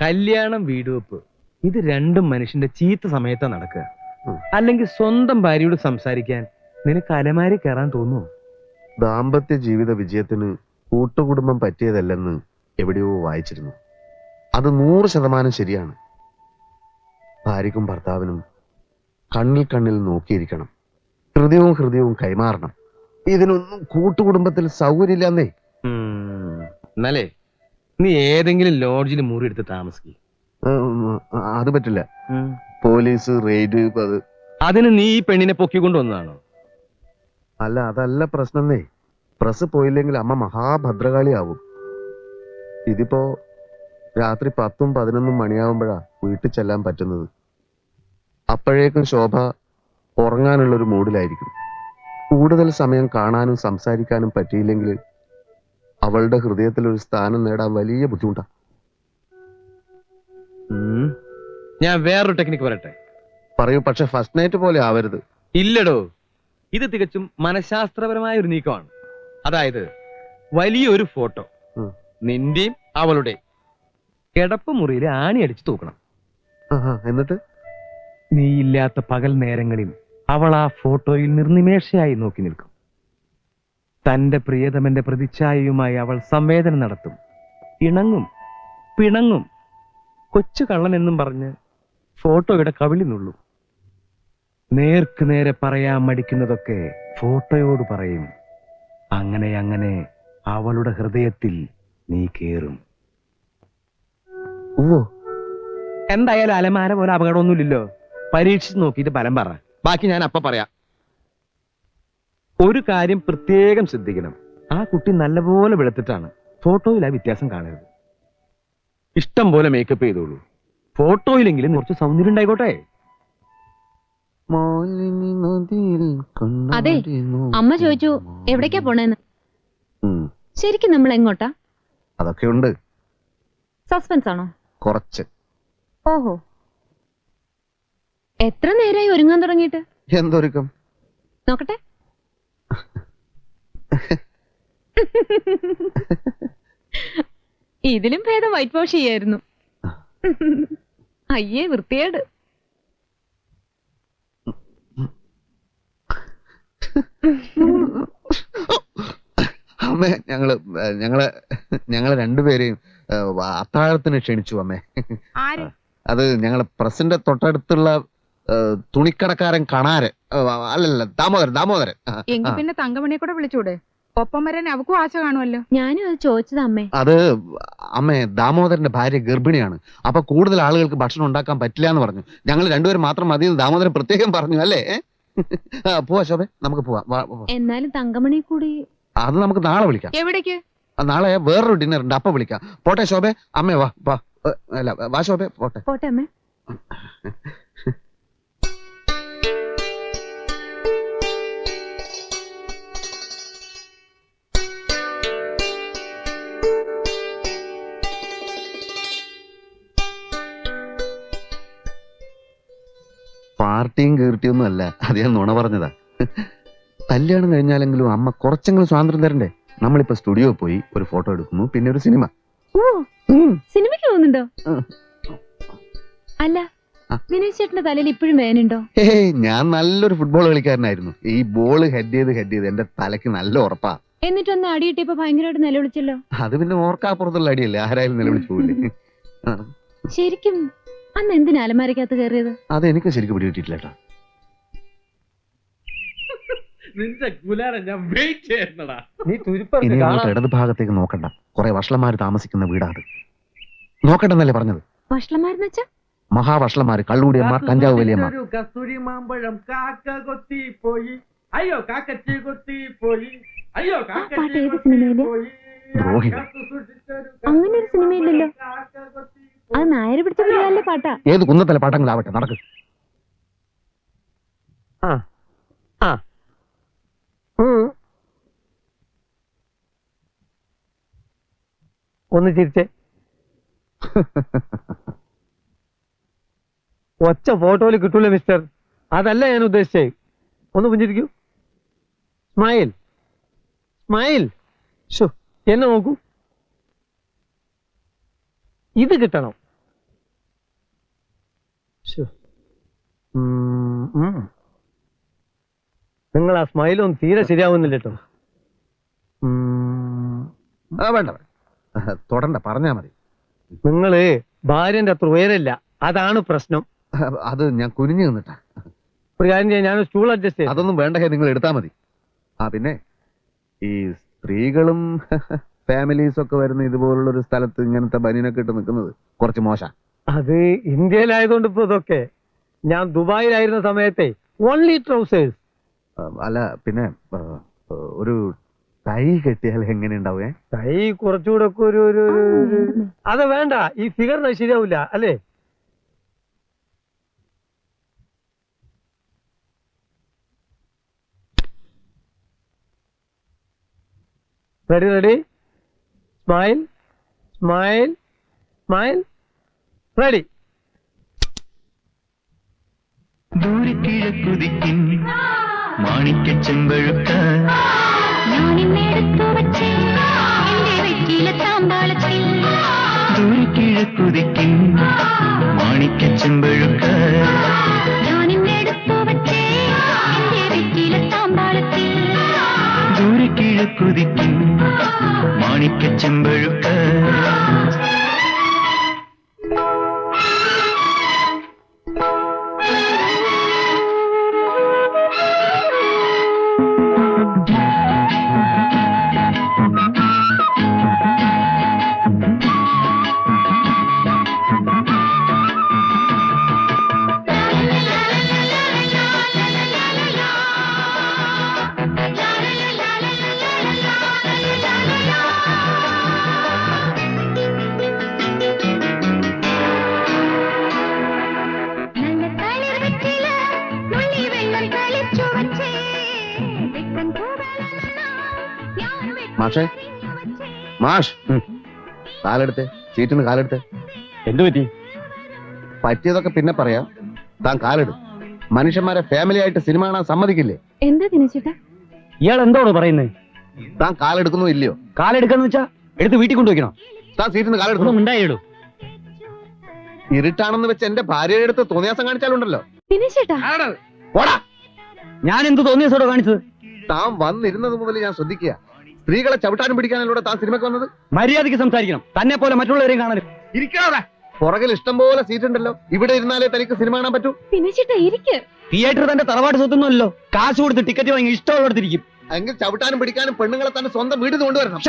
കല്യാണം വീടുവെപ്പ് ഇത് രണ്ടും മനുഷ്യന്റെ ചീത്ത സമയത്താ നടക്കുക. അല്ലെങ്കിൽ സ്വന്തം ഭാര്യയോട് സംസാരിക്കാൻ നിനക്ക് അലമാരി കയറാൻ തോന്നുന്നു ദാമ്പത്യ ജീവിത വിജയത്തിന് കൂട്ടുകുടുംബം പറ്റിയതല്ലെന്ന് എവിടെയോ വായിച്ചിരുന്നു. അത് നൂറ് ശതമാനം ശരിയാണ്. ഭാര്യക്കും ഭർത്താവിനും കണ്ണിൽ കണ്ണിൽ നോക്കിയിരിക്കണം. ഹൃദയവും ഹൃദയവും കൈമാറണം. ഇതിനൊന്നും കൂട്ടുകുടുംബത്തിൽ സൗകര്യമില്ലെന്നേ എന്നാലേ നീ ഏതെങ്കിലും ലോഡ്ജിൽ മുറി എടുത്ത് താമസിക്കും അത് പറ്റില്ല. പോലീസ് റെയ്ഡ് അത്. അതിന് നീ ഈ പെണ്ണിനെ പൊക്കിക്കൊണ്ട് വന്നതാണോ? അല്ല അതല്ല പ്രശ്നന്നേ പ്രസ് പോയില്ലെങ്കിൽ അമ്മ മഹാഭദ്രകാളിയാവും. ഇതിപ്പോ രാത്രി പത്തും പതിനൊന്നും മണിയാവുമ്പോഴാ വീട്ടിൽ ചെല്ലാൻ പറ്റുന്നത്. അപ്പോഴേക്കും ശോഭ ഉറങ്ങാനുള്ള ഒരു മൂഡിലായിരിക്കും. കൂടുതൽ സമയം കാണാനും സംസാരിക്കാനും പറ്റിയില്ലെങ്കിൽ അവളുടെ ഹൃദയത്തിൽ ഒരു സ്ഥാനം നേടാൻ വലിയ ബുദ്ധിമുട്ടാ. ഞാൻ വേറൊരു ടെക്നിക്ക് പറയട്ടെ? പറയൂ പക്ഷെ ഫസ്റ്റ് നൈറ്റ് പോലെ ആവരുത്. ഇല്ലടോ. ഇത് തികച്ചും മനഃശാസ്ത്രപരമായ ഒരു നീക്കമാണ്. അതായത് വലിയൊരു ഫോട്ടോ. നിന്റെയും അവളുടെയും. കിടപ്പ് മുറിയിൽ ആണി അടിച്ചു തൂക്കണം. എന്നിട്ട്? നീ ഇല്ലാത്ത പകൽ നേരങ്ങളിൽ അവൾ ആ ഫോട്ടോയിൽ നിർനിമേഷയായി നോക്കി നിൽക്കും. തന്റെ പ്രിയതമന്റെ പ്രതിച്ഛായയുമായി അവൾ സംവേദനം നടത്തും. ഇണങ്ങും പിണങ്ങും. കൊച്ചു കള്ളൻ എന്നും പറഞ്ഞ് ഫോട്ടോയുടെ കവിളി നുള്ളും. നേർക്ക് നേരെ പറയാൻ മടിക്കുന്നതൊക്കെ ഫോട്ടോയോട് പറയും. അങ്ങനെ അങ്ങനെ അവളുടെ ഹൃദയത്തിൽ നീ കേറും. ഓ എന്തായാലും അലമാര പോലെ അപകടമൊന്നുമില്ലല്ലോ. പരീക്ഷിച്ച് നോക്കിയിട്ട് ഫലം പറ. ബാക്കി ഞാൻ അപ്പ പറയാം. ഒരു കാര്യം പ്രത്യേകം ശ്രദ്ധിക്കണം. ആ കുട്ടി നല്ലപോലെ വെളുത്തിട്ടാണ്. ഫോട്ടോയിൽ ആ വ്യത്യാസം കാണരുത്. ഇഷ്ടം പോലെ മേക്കപ്പ് ചെയ്തോളൂ. ഫോട്ടോയിലെങ്കിലും കുറച്ച് സൗന്ദര്യം ഉണ്ടായിക്കോട്ടെ. അതെ, അമ്മ ചോദിച്ചു എവിടേക്കാ പോണേന്ന്? ശരിക്കും നമ്മൾ എങ്ങോട്ടാ അതൊക്കെ ഉണ്ട് സസ്പെൻസ് ആണോ കുറച്ച്. ഓഹോ. എത്ര നേരായി ഒരുങ്ങാൻ തുടങ്ങിയിട്ട്? എന്തൊരുക്കം? നോക്കട്ടെ. ഇതിലും ഭേദം വൈറ്റ് വാഷ് ചെയ്യായിരുന്നു. അയ്യേ വൃത്തിയേട് അമ്മേ ഞങ്ങൾ ഞങ്ങൾ ഞങ്ങൾ രണ്ടുപേരെയും അത്താഴത്തിന് ക്ഷണിച്ചു അമ്മേ. അത് ഞങ്ങളെ പ്രസിന്റെ തൊട്ടടുത്തുള്ള തുണിക്കടക്കാരൻ കണാരൻ ഏ, അല്ലല്ല ദാമോദരൻ ദാമോദരൻ. എങ്കിൽ പിന്നെ തങ്കമണിയെ കൂടെ വിളിച്ചൂടെ? ഒപ്പം വരാൻ അവക്കും ആശ കാണുമല്ലോ ഞാനും അത് ചോദിച്ചത് അമ്മേ. അത് അമ്മേ ദാമോദരന്റെ ഭാര്യ ഗർഭിണിയാണ്. അപ്പൊ കൂടുതൽ ആളുകൾക്ക് ഭക്ഷണം ഉണ്ടാക്കാൻ പറ്റില്ല എന്ന് പറഞ്ഞു. ഞങ്ങൾ രണ്ടുപേരും മാത്രം മതി ദാമോദരൻ പ്രത്യേകം പറഞ്ഞു അല്ലേ? പോവാ ശോഭ നമുക്ക് പോവാം. എന്നാലും തങ്കമണി കൂടി അത് നമുക്ക് നാളെ വിളിക്കാം. എവിടേക്ക്? ആ, നാളെ വേറൊരു ഡിന്നർ ഉണ്ട് അപ്പൊ വിളിക്കാം. പോട്ടെ ശോഭ അമ്മേ വാ വാ. അല്ല വാ ശോഭ പോട്ടെ. പോട്ടെ അമ്മേ. പാർട്ടിയും കീർത്തിയൊന്നും അല്ല അത് ഞാൻ നുണ പറഞ്ഞതാ. കല്യാണം കഴിഞ്ഞാലെങ്കിലും അമ്മ കുറച്ചെങ്കിലും സ്വാതന്ത്ര്യം തരണ്ടേ? നമ്മളിപ്പോ സ്റ്റുഡിയോ പോയി ഒരു ഫോട്ടോ എടുക്കുന്നു പിന്നെ ഒരു സിനിമ. സിനിമയ്ക്ക് പോകുന്നുണ്ടോ. അല്ല ആ. വിനയ് ചേട്ടന്റെ തലയിൽ ഇപ്പോഴും വേനുണ്ടോ? ഏയ് ഞാൻ നല്ലൊരു ഫുട്ബോൾ കളിക്കാരനായിരുന്നു. ഈ ബോൾ ഹെഡ് ചെയ്ത് ഹെഡ് ചെയ്ത് എന്റെ തലക്ക് നല്ല ഉറപ്പാ. എന്നിട്ടൊന്ന് അടിയിട്ടിപ്പോ ഭയങ്കരമായിട്ട് നിലവിളിച്ചല്ലോ? അത് പിന്നെ ഓർക്കാപ്പുറത്തുള്ള അടിയല്ലേ? ആരായാലും നിലവിളിച്ചു പോയില്ലേ ശരിക്കും അന്ന് എന്തിനാ അലമാരക്കകത്ത് കയറിയത്? അത് എനിക്ക് ശരിക്കും പിടികിട്ടിട്ടില്ല കേട്ടോ നിന്റെ ഗുലാരം ഞാൻ വെയിറ്റ് ചെയ്യുന്നടാ നീ ഇനി അങ്ങോട്ട് ഇടത് ഭാഗത്തേക്ക് നോക്കണ്ട. കുറെ വഷളന്മാര് താമസിക്കുന്ന വീടാ അത്. നോക്കണ്ടെന്നല്ലേ പറഞ്ഞത്? വഷളന്മാരെന്ന് വെച്ചാ കഞ്ചാവ് വലിയന്മാർ. കസ്തൂരി മാമ്പഴം കാക്ക കൊത്തി പോയി. അയ്യോ കാക്കച്ചി കൊത്തി പോയി. അയ്യോ പാട്ട് ഏത് സിനിമയിൽ? ദ്രോഹികൾ. അങ്ങനെ ഒരു സിനിമയില്ലല്ലോ. അത് നായര് പിടിച്ച പിള്ളേരുടെ പാട്ടാ. ഏത് കുന്നത്തല പാട്ടങ്ങളാവട്ടെ നടക്ക്. ആ ആ. ഒന്ന് ചിരിച്ചേ. ഒച്ച ഫോട്ടോയിൽ കിട്ടൂല മിസ്റ്റർ? അതല്ല ഞാൻ ഉദ്ദേശിച്ചേ. ഒന്ന് പുഞ്ചിരിക്കൂ. സ്മൈൽ. സ്മൈൽ. ഷോ എന്നെ നോക്കൂ. ഇത് കിട്ടണം. നിങ്ങൾ ആ സ്മൈലൊന്നും തീരെ ശരിയാവുന്നില്ല കേട്ടോ. ആ വേണ്ട തുടണ്ട തൊടണ്ട പറഞ്ഞാ മതി. നിങ്ങൾ ഭാര്യന്റെ അത്ര ഉയരല്ല. അതാണ് പ്രശ്നം. അത് ഞാൻ കുനിഞ്ഞു നിന്നിട്ടാ. ഒരു കാര്യം ചെയ്യാം ഞാൻ സ്റ്റൂൾ അഡ്ജസ്റ്റ് ചെയ്യാം. അതൊന്നും വേണ്ട നിങ്ങൾ എടുത്താ മതി. ആ പിന്നെ ഈ സ്ത്രീകളും ഫാമിലീസ് ഒക്കെ വരുന്ന ഇതുപോലുള്ള ഒരു സ്ഥലത്ത് ഇങ്ങനത്തെ ബനിയനൊക്കെ ഇട്ട് നിൽക്കുന്നത് കുറച്ച് മോശം. അത് ഇന്ത്യയിലായതുകൊണ്ട് ഇപ്പൊ ഇതൊക്കെ. ഞാൻ ദുബായിലായിരുന്ന സമയത്തെ ഓൺലി ട്രൗസേഴ്സ് അല്ല പിന്നെ ഒരു തൈ കെട്ടിയാൽ എങ്ങനെ ഉണ്ടാവേ? തൈ കുറച്ചുകൂടെ ഒക്കെ ഒരു ഒരു. അത് വേണ്ട. ഈ ഫിഗർ ശരിയാവില്ല അല്ലേ? Ready ready smile smile smile ready ദൂരക്കിഴക്കുതിക്കിൻ മാണിക്ക ചെമ്പഴുക്ക ദൂരക്കിഴക്കുതിക്കിൻ മാണിക്ക ചെമ്പഴുക്ക ദൂരക്കിഴക്കുതിക്കിൻ മാണിക്ക ചെമ്പഴുക്ക മാഷ്. കാലെടുത്ത് ചീറ്റിന് കാലെടുത്ത്. എന്തു പറ്റി? പറ്റിയതൊക്കെ പിന്നെ പറയാം. താൻ കാലെടു. മനുഷ്യന്മാരെ ഫാമിലി ആയിട്ട് സിനിമ കാണാൻ സമ്മതിക്കില്ലേ? എന്താ ദിനേശേട്ടാ? ഇയാൾ എന്തോടോ പറയുന്നത് താൻ കാലെടുക്കുന്നു ഇല്ലയോ? കാലെടുക്കാന്ന് വെച്ചാ എടുത്ത് വീട്ടിൽ കൊണ്ടുവയ്ക്കണം. താൻ സീറ്റിന്ന് കാലെടുക്കണം ഉണ്ടായിടൂ ഇരുട്ടാണെന്ന് വെച്ച് എന്റെ ഭാര്യയുടെ അടുത്ത് തോന്നിയാസം കാണിച്ചാലുണ്ടല്ലോ. ഞാൻ എന്ത് തോന്നിയാസോടെ കാണിച്ചത്? താൻ വന്നിരുന്നത് മുതൽ ഞാൻ ശ്രദ്ധിക്കുക. സ്ത്രീകളെ ചവിട്ടാനും പിടിക്കാനിലൂടെ താൻ സിനിമയ്ക്ക് വന്നത്? മര്യാദയ്ക്ക് സംസാരിക്കണം. തന്നെ പോലെ മറ്റുള്ളവരെയും കാണാൻ ഇരിക്കാതെ. പുറകിൽ ഇഷ്ടം പോലെ സീറ്റ് ഉണ്ടല്ലോ ഇവിടെ ഇരുന്നാലേ തനിക്ക് സിനിമ കാണാൻ പറ്റൂ. ഇരിക്ക്. തിയേറ്റർ തന്റെ തറവാട് സ്വത്തുന്നല്ലോ കാശ് കൊടുത്ത് ടിക്കറ്റ് വാങ്ങി ഇഷ്ടമുള്ളിടത്തിരിക്കും എങ്കിൽ ചവിട്ടാനും പിടിക്കാനും പെണ്ണുങ്ങളെ തന്നെ സ്വന്തം വീട് കൊണ്ടുവരണം.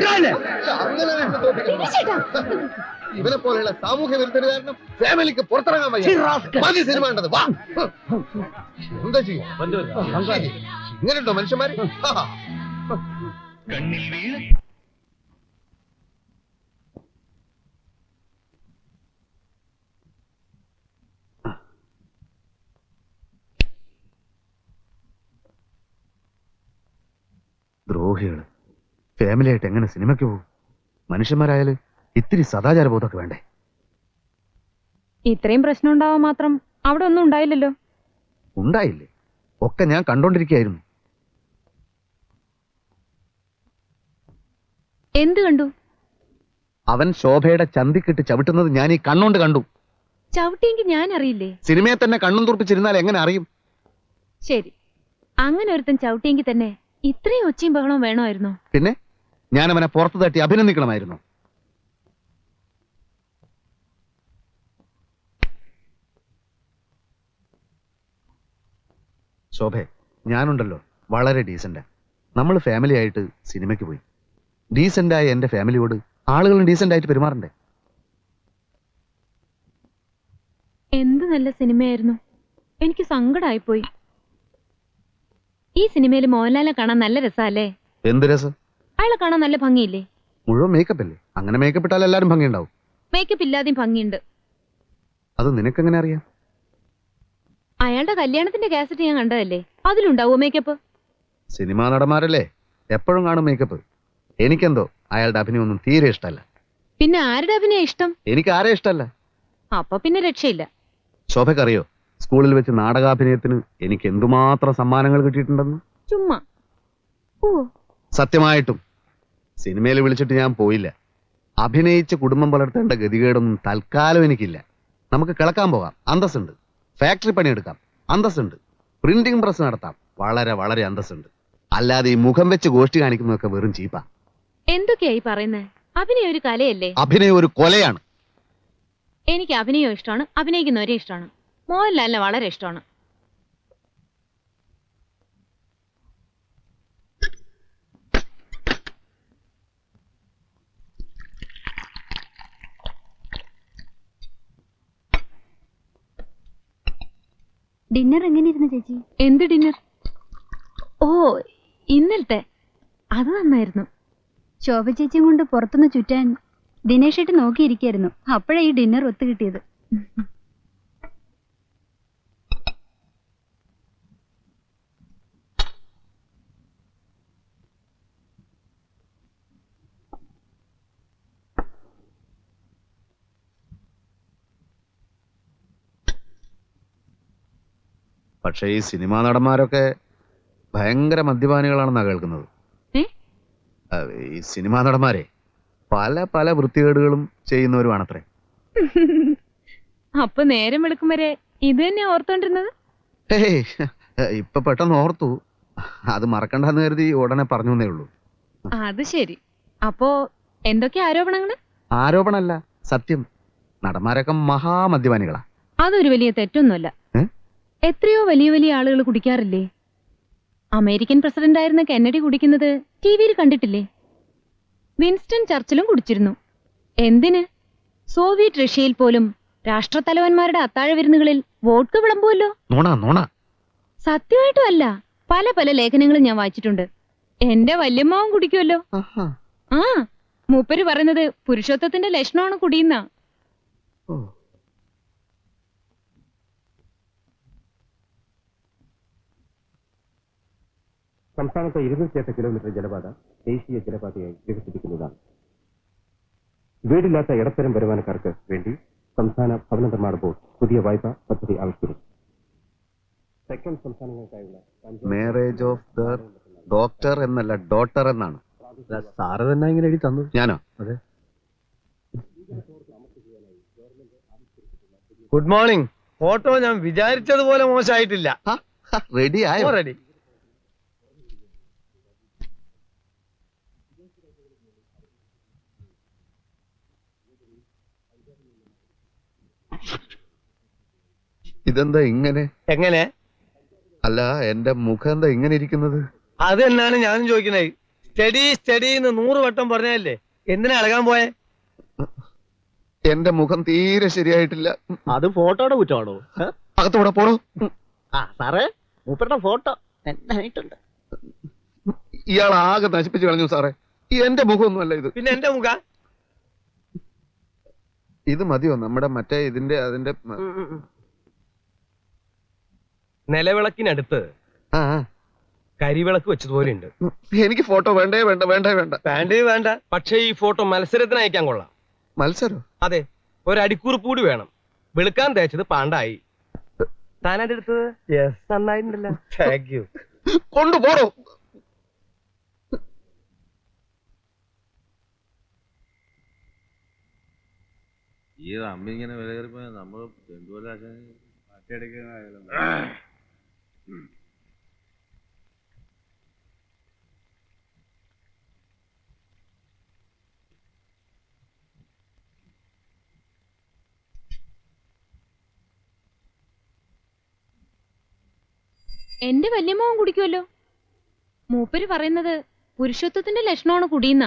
അങ്ങനെ ഇവനെ പോലെയുള്ള സാമൂഹ്യ വിരുദ്ധന് കാരണം ഫാമിലിക്ക് പുറത്തിറങ്ങാൻ വയ്യ. മതി സിനിമ ഉണ്ടത് വാ. എന്താ ചെയ്യും? ഇങ്ങനെയുണ്ടോ മനുഷ്യന്മാര്. കണ്ണിൽ വീണ ദ്രോഹികൾ. ഫാമിലി ആയിട്ട് എങ്ങനെ സിനിമയ്ക്ക് പോകും? മനുഷ്യന്മാരായാൽ ഇത്തിരി സദാചാര ബോധമൊക്കെ വേണ്ടേ? ഇത്രയും പ്രശ്നം ഉണ്ടാവാൻ മാത്രം അവിടെ ഒന്നും ഉണ്ടായില്ലല്ലോ. ഉണ്ടായില്ലേ? ഒക്കെ ഞാൻ കണ്ടോണ്ടിരിക്കുകയായിരുന്നു. എന്ത് കണ്ടു? അവൻ ശോഭയുടെ ചന്തിക്കിട്ട് ചവിട്ടുന്നത് ഞാൻ ഈ കണ്ണോണ്ട് കണ്ടു. ചവിട്ടിയെങ്കിൽ ഞാൻ അറിയില്ലേ? സിനിമയെ തന്നെ കണ്ണും തുറപ്പിച്ചിരുന്നാൽ എങ്ങനെ അറിയും? ശരി. അങ്ങനെ ഒരുത്തൻ ചവിട്ടിയെങ്കിൽ തന്നെ ഇത്രയും ഒച്ചയും ബഹളവും വേണമായിരുന്നോ? പിന്നെ? ഞാൻ അവനെ പുറത്തു തട്ടി അഭിനന്ദിക്കണമായിരുന്നു. ശോഭെ ഞാനുണ്ടല്ലോ. വളരെ ഡീസന്റ്. നമ്മൾ ഫാമിലി ആയിട്ട് സിനിമയ്ക്ക് പോയി. ഡീസന്റായ എന്റെ ഫാമിലിയോട് ആളുകളും ഡീസന്റ് ആയിട്ട് പെരുമാറണ്ടേ? എന്ത് നല്ല സിനിമയായിരുന്നു. എനിക്ക് സങ്കടമായിപ്പോയി ഈ സിനിമയിൽ മോഹൻലാലിനെ കാണാൻ നല്ല രസമല്ലേ എന്ത് രസം? അയാളെ കാണാൻ നല്ല ഭംഗിയില്ലേ? മുഴുവൻ മേക്കപ്പ് അല്ലേ? അങ്ങനെ മേക്കപ്പ് ഇട്ടാൽ എല്ലാവരും ഭംഗിയുണ്ടാവും. മേക്കപ്പ് ഇല്ലാതെയും ഭംഗിയുണ്ട്. അത് നിനക്കെങ്ങനെ അറിയാം? അയാളുടെ കല്യാണത്തിന്റെ കാസറ്റ് ഞാൻ കണ്ടതല്ലേ? അതിലുണ്ടാവോ മേക്കപ്പ് സിനിമാ നടന്മാരല്ലേ? എപ്പോഴും കാണും മേക്കപ്പ് എനിക്കെന്തോ അയാളുടെ അഭിനയൊന്നും തീരെ ഇഷ്ടമല്ല. പിന്നെ ആരുടെ അഭിനയം ഇഷ്ടം? എനിക്ക് ആരെ ഇഷ്ടമല്ല? അപ്പൊ പിന്നെ രക്ഷയില്ല. ശോഭക്കറിയോ സ്കൂളിൽ വെച്ച് നാടകാഭിനയത്തിന് എനിക്ക് എന്തുമാത്രം സമ്മാനങ്ങൾ കിട്ടിയിട്ടുണ്ടെന്ന്? ചുമ്മാ. ഓ. സത്യമായിട്ടും. സിനിമയിൽ വിളിച്ചിട്ട് ഞാൻ പോയില്ല. അഭിനയിച്ച് കുടുംബം പുലർത്തേണ്ട ഗതികേടൊന്നും തൽക്കാലം എനിക്കില്ല. നമുക്ക് കിളക്കാൻ പോകാം. അന്തസ്സുണ്ട്. ഫാക്ടറി പണിയെടുക്കാം. അന്തസ്സുണ്ട്. പ്രിന്റിംഗ് പ്രസ് നടത്താം. വളരെ വളരെ അന്തസ്സുണ്ട്. അല്ലാതെ ഈ മുഖം വെച്ച് ഗോഷ്ടി കാണിക്കുന്നതൊക്കെ വെറും ചീപ്പാ. എന്തൊക്കെയായി പറയുന്നത് അഭിനയ ഒരു കലയല്ലേ? അഭിനയം ഒരു കൊലയാണ്. എനിക്ക് അഭിനയം ഇഷ്ടമാണ്. അഭിനയിക്കുന്നവരെ ഇഷ്ടമാണ്. മോഹൻലാലിനെ വളരെ ഇഷ്ടമാണ്. ഡിന്നർ എങ്ങനെയിരുന്നു ചേച്ചി? എന്ത് ഡിന്നർ ഓ ഇന്നലത്തെ. അത് നന്നായിരുന്നു. ശോഭ ചേച്ചിയും കൊണ്ട് പുറത്തുനിന്ന് ചുറ്റാൻ ദിനേശ് ഏട്ടൻ നോക്കിയിരിക്കായിരുന്നു. അപ്പോഴാണ് ഈ ഡിന്നർ ഒത്തു പക്ഷേ ഈ സിനിമാ നടന്മാരൊക്കെ ഭയങ്കര മദ്യപാനികളാണെന്നാ കേൾക്കുന്നത്? ഈ സിനിമാ നടന്മാരെ പല പല വൃത്തികേടുകളും ചെയ്യുന്നവരുമാണത്രേ അപ്പൊ നേരം വെളുക്കും വരെ ഇത് തന്നെ ഓർത്തോണ്ടിരുന്നത്? ഹേയ്, ഇപ്പൊ പെട്ടെന്ന് ഓർത്തു. അത് മറക്കണ്ടെന്ന് കരുതി ഉടനെ പറഞ്ഞു എന്നേ ഉള്ളൂ. അത് ശരി. അപ്പോ എന്തൊക്കെ ആരോപണങ്ങൾ? ആരോപണമല്ല സത്യം. നടന്മാരൊക്കെ മഹാമദ്യപാനികളാ. അതൊരു വലിയ തെറ്റൊന്നുമല്ല? എത്രയോ വലിയ വലിയ ആളുകൾ കുടിക്കാറില്ലേ? അമേരിക്കൻ പ്രസിഡന്റ് ആയിരുന്ന കെന്നഡി കുടിക്കുന്നത് ടി വിയിൽ കണ്ടിട്ടില്ലേ? വിൻസ്റ്റൺ ചർച്ചിലും കുടിച്ചിരുന്നു. എന്തിന്? സോവിയറ്റ് റഷ്യയിൽ പോലും രാഷ്ട്രത്തലവന്മാരുടെ അത്താഴ വിരുന്നുകളിൽ വോട്ട് വിളമ്പുമല്ലോ നോണ നോണ. സത്യമായിട്ടും അല്ല. പല പല ലേഖനങ്ങളും ഞാൻ വായിച്ചിട്ടുണ്ട്. എന്റെ വല്യമ്മാവും കുടിക്കുമല്ലോ ആഹാ. ആ മൂപ്പര് പറയുന്നത് പുരുഷത്വത്തിന്റെ ലക്ഷണമാണ് കുടിയുന്ന. സംസ്ഥാനത്തെ ഇരുന്നൂറ്റിയെട്ട് കിലോമീറ്റർ ജലപാത ദേശീയ ജലപാതയായി വികസിപ്പിക്കുന്നതാണ്. വീടില്ലാത്ത ഇടത്തരം വരുമാനക്കാർക്ക് വേണ്ടി സംസ്ഥാന ഭവന നിർമ്മാണ ബോർഡ് പുതിയ വായ്പ പദ്ധതി ആവിഷ്കരിച്ചു. തെക്കൻ സംസ്ഥാനങ്ങൾക്കായുള്ള മാരേജ് ഓഫ് ദ ഡോക്ടർ എന്നല്ല ഡോട്ടർ എന്നാണ്. സാറ് തന്നെ ഇങ്ങനെ എഴുതി തന്നു. ഞാനോ? അതെ. ഗുഡ് മോർണിംഗ് ഫോട്ടോ ഞാൻ വിചാരിച്ചതുപോലെ മോശമായിട്ടില്ല. റെഡി ആയോ? റെഡി ഇതെന്താ ഇങ്ങനെ? എങ്ങനെ? അല്ല എന്റെ മുഖം എന്താ ഇങ്ങനെ ഇരിക്കുന്നത്? അത് തന്നെയാണ് ഞാനും ചോദിക്കുന്നത്. സ്റ്റഡി സ്റ്റഡി എന്ന് നൂറ് വട്ടം പറഞ്ഞല്ലേ എന്തിനാ ഇളകാൻ പോയെ? എന്റെ മുഖം തീരെ ശരിയായിട്ടില്ല. അത് ഫോട്ടോയുടെ കുറ്റമാണോ? അകത്തോടെ പോണോ ആ സാറേ മൂപ്പരുടെ ഫോട്ടോ നന്നായിട്ടുണ്ട് ഇയാൾ ആകെ നശിപ്പിച്ചു കളഞ്ഞു സാറേ. എന്റെ മുഖമൊന്നുമല്ല ഇത്. പിന്നെ എന്റെ മുഖ? ഇത് മതിയോ? നമ്മുടെ മറ്റേ ഇതിന്റെ അതിന്റെ നിലവിളക്കിനടുത്ത് ആ. കരിവിളക്ക് വെച്ചതുപോലെ ഉണ്ട് എനിക്ക് ഫോട്ടോ വേണ്ടേ വേണ്ട വേണ്ട വേണ്ട. വേണ്ടേ വേണ്ട. പക്ഷേ ഈ ഫോട്ടോ മത്സരത്തിന് അയക്കാൻ കൊള്ളാം. മത്സരം? അതെ ഒരു അടിക്കുറിപ്പ് കൂടി വേണം. വെളുക്കാൻ തേച്ചത് പാണ്ടായി. യെസ് നന്നായിട്ടുണ്ടല്ലോ. താങ്ക് യു കൊണ്ടുപോടോ. ഈ അമ്മ ഇങ്ങനെ വില കയറിപ്പോ നമ്മൾ എന്തുപോലെ മാറ്റിയെടുക്കാനായാലും എന്റെ വല്യമ്മാവൻ കുടിക്കുമല്ലോ മൂപ്പര് പറയുന്നത് പുരുഷത്വത്തിന്റെ ലക്ഷണമാണ് കുടിയുന്ന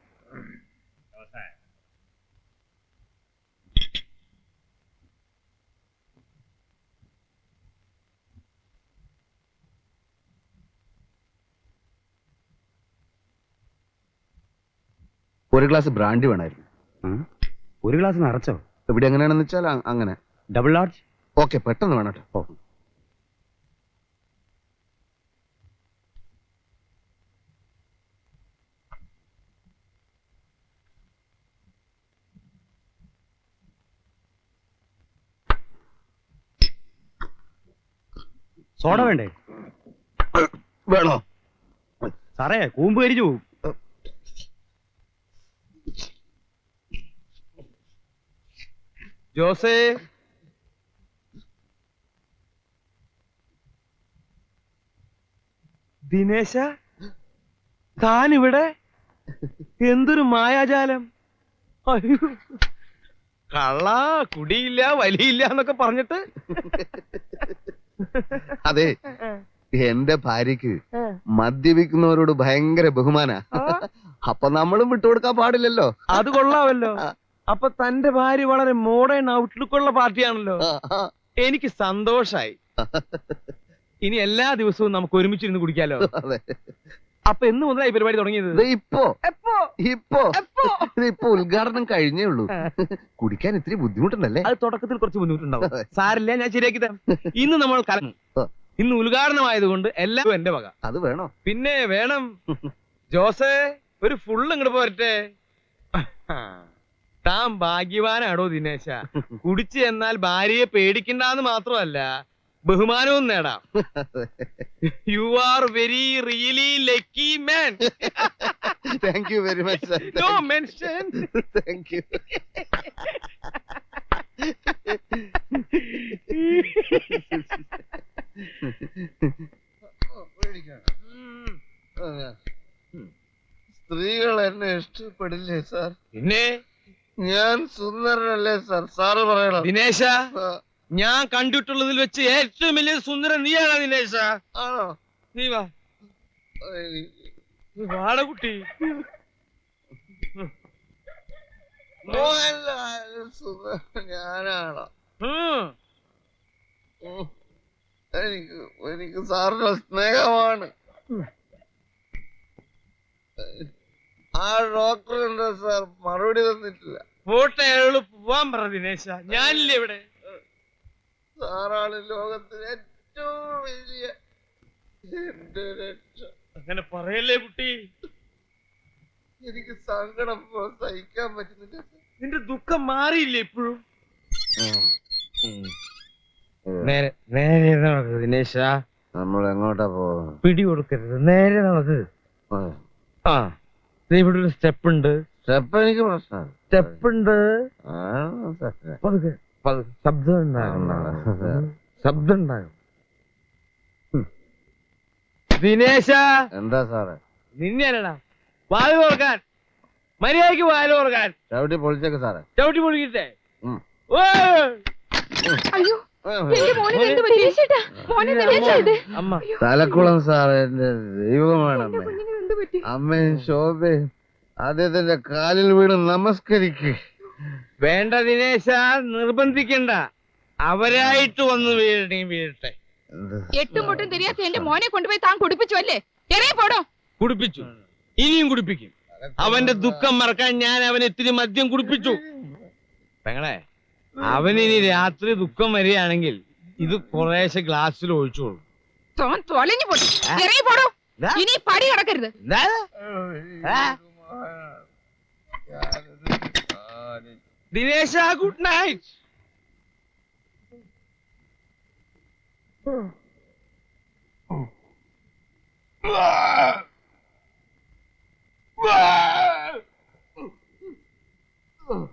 ഒരു ഗ്ലാസ് ബ്രാൻഡി വേണമായിരുന്നു ഒരു ഗ്ലാസ് നിറച്ചോ? ഇവിടെ എങ്ങനെയാണെന്ന് വെച്ചാൽ അങ്ങനെ. ഡബിൾ ലാർജ് ഓക്കെ പെട്ടെന്ന് വേണം കേട്ടോ. സോഡ വേണ്ടേ? വേണോ? സാറേ കൂമ്പ് കരിച്ചു പോകും ജോസേ? ദിനേശ താൻ ഇവിടെ എന്തൊരു മായാജാലം. അയ്യോ. കള്ള കുടിയില്ല വലിയില്ല എന്നൊക്കെ പറഞ്ഞിട്ട്. അതെ എന്റെ ഭാര്യക്ക് മദ്യപിക്കുന്നവരോട് ഭയങ്കര ബഹുമാന. അപ്പൊ നമ്മളും വിട്ടുകൊടുക്കാൻ പാടില്ലല്ലോ. അത് കൊള്ളാമല്ലോ അപ്പൊ തന്റെ ഭാര്യ വളരെ മോഡേൺ ഔട്ട്ലുക്ക് ഉള്ള പാർട്ടിയാണല്ലോ. എനിക്ക് സന്തോഷായി. ഇനി എല്ലാ ദിവസവും നമുക്ക് ഒരുമിച്ചിരുന്ന് കുടിക്കാലോ. അതെ. അപ്പൊ എന്ന് മുതലാ ഈ പരിപാടി തുടങ്ങിയത്? ഇപ്പോ. ഇപ്പോ. ഇപ്പൊ ഉദ്ഘാടനം കഴിഞ്ഞേ ഉള്ളൂ. കുടിക്കാൻ ഇത്തിരി ബുദ്ധിമുട്ടുണ്ടല്ലേ? അത് തുടക്കത്തിൽ കുറച്ച് ബുദ്ധിമുട്ടുണ്ടാവും. സാരില്ല ഞാൻ ശരിയാക്കി തരാം. ഇന്ന് നമ്മൾ കലങ്ങും ഇന്ന് ഉദ്ഘാടനമായതുകൊണ്ട് എല്ലാം എന്റെ വക. അത് വേണോ? പിന്നെ വേണം. ജോസേ ഒരു ഫുള്ള് ഇങ്ങോട്ട് പോരട്ടെ. താൻ ഭാഗ്യവാനാണോ ദിനേശ? കുടിച്ചു എന്നാൽ ഭാര്യയെ പേടിക്കണ്ടെന്ന് മാത്രമല്ല ബഹുമാനവും നേടാം. You are very really lucky man thank you very much no mention thank you സ്ത്രീകൾ എന്നെ ഇഷ്ടപ്പെടില്ലേ സാർ പിന്നെ? ഞാൻ സുന്ദരനല്ലേ സാർ? സാറ് പറയണം. ദിനേശ ഞാൻ കണ്ടിട്ടുള്ളതിൽ വെച്ച് ഏറ്റവും വലിയ സുന്ദരൻ നീയാണ് ദിനേശ? ആണോ? നീ വാ. എനിക്ക് നീ വാട കുട്ടി. മോഹൻലാൽ സുന്ദരൻ ഞാനാണോ. എനിക്ക് എനിക്ക് സാറിന്റെ സ്നേഹമാണ്. ആ ഡോക്ടർ എന്താ സാർ? മറുപടി തന്നിട്ടില്ല. പോട്ടെ അയാൾ പോവാൻ പറ ദിനേശ. ഞാനില്ലേ ഇവിടെ? സാറാണ് ലോകത്തിലെ ഏറ്റവും വലിയ എന്റെ രക്ഷ. അങ്ങനെ പറയല്ലേ കുട്ടി. എനിക്ക് സങ്കടം സഹിക്കാൻ പറ്റുന്നില്ല. നിന്റെ ദുഃഖം മാറിയില്ലേ ഇപ്പോഴും? നേരെ നേരെ നടക്ക് ദിനേശ. നമ്മൾ എങ്ങോട്ടാ പോവാ? പിടി കൊടുക്കരുത് നേരെ നടക്ക്. ആ. ഇവിടെ ഒരു സ്റ്റെപ്പ് ഉണ്ട് സ്റ്റെപ്പ് എനിക്ക് പ്രശ്നമാണ് സ്റ്റെപ്പ്. ഉണ്ട്. പതുക്കെ. ശബ്ദം ഉണ്ടാകും ശബ്ദം ഉണ്ടാകും ദിനേശ. എന്താ സാറേ? നിന്നെയല്ലടാ. വാൽ തുറക്കാൻ. മര്യാദയ്ക്ക് വാൽ തുറക്കാൻ. ചവിട്ടി പൊളിച്ചേക്ക് സാറേ. ചവിട്ടി പൊളിക്കട്ടെ! അയ്യോ തലക്കുളം സാറേ ദൈവമാണ് അമ്മ പറ്റി. അമ്മയും ശോഭയും അദ്ദേഹത്തിന്റെ കാലിൽ വീണ് നമസ്കരിക്ക്. വേണ്ട ദിനേശ നിർബന്ധിക്കണ്ട. അവരായിട്ട് വന്ന് വീഴണേ വീഴട്ടെ. എട്ടും മുട്ടും തിരിയാത്ത എന്റെ മോനെ കൊണ്ടുപോയി താൻ കുടിപ്പിച്ചു അല്ലേ? ഇറങ്ങി പോടോ. കുടിപ്പിച്ചു. ഇനിയും കുടിപ്പിക്കും. അവന്റെ ദുഃഖം മറക്കാൻ ഞാൻ അവൻ ഇത്തിരി മദ്യം കുടിപ്പിച്ചു. പെങ്ങളെ അവനിനി രാത്രി ദുഃഖം വരികയാണെങ്കിൽ ഇത് കുറേശ്ശെ ഗ്ലാസ്സിൽ ഒഴിച്ചോളൂ. തോൻ തൊലഞ്ഞു പൊട്ടി ഇറങ്ങി പോടോ. ഇനി പടി കിടക്കരുത്. ദിനേശ ഗുഡ് നൈറ്റ്. Oh.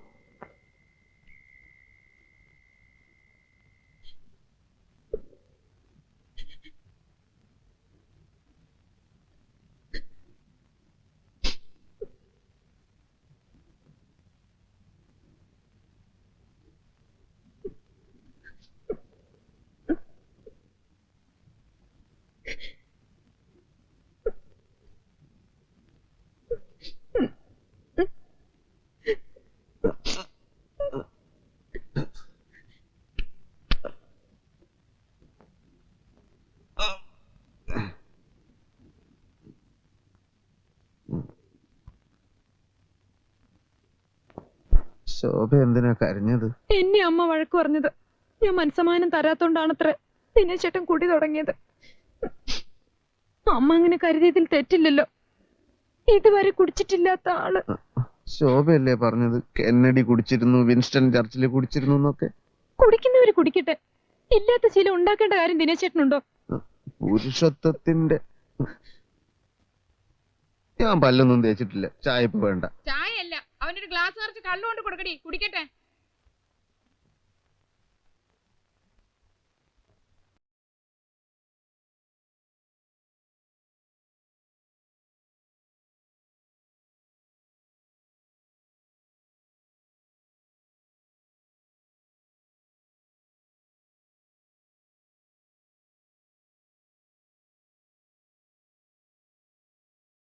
ശോഭ എന്തിനാ കരഞ്ഞത്? എന്നെ അമ്മ വഴക്ക് പറഞ്ഞത്. ഞാൻ മനസ്സമാനം തരാത്തോണ്ടാണത്ര നിന്നെ ചേട്ടൻ കുടി തുടങ്ങിയത്. അമ്മ അങ്ങനെ കരുതിയതിൽ തെറ്റില്ലല്ലോ. ഇതുവരെ കുടിച്ചിട്ടില്ലാത്ത ആൾ. ശോഭയല്ലേ പറഞ്ഞത്? കെന്നഡി കുടിച്ചിരുന്നു വിൻസ്റ്റൺ ചർച്ചിൽ കുടിച്ചിരുന്നു എന്നൊക്കെ. കുടിക്കുന്നവര് കുടിക്കട്ടെ. ഇല്ലാത്ത ശീലം ഉണ്ടാക്കേണ്ട കാര്യം ദിനേശ് ചേട്ടനുണ്ടോ? പുരുഷത്വത്തിന്റെ ഞാൻ പല്ലൊന്നും തേച്ചിട്ടില്ല. ചായ ഇപ്പൊ വേണ്ട. ചായയല്ല. അവനൊരു ഗ്ലാസ് നിറച്ച് കള്ളുകൊണ്ട് കൊടുക്കടി. കുടിക്കട്ടെ.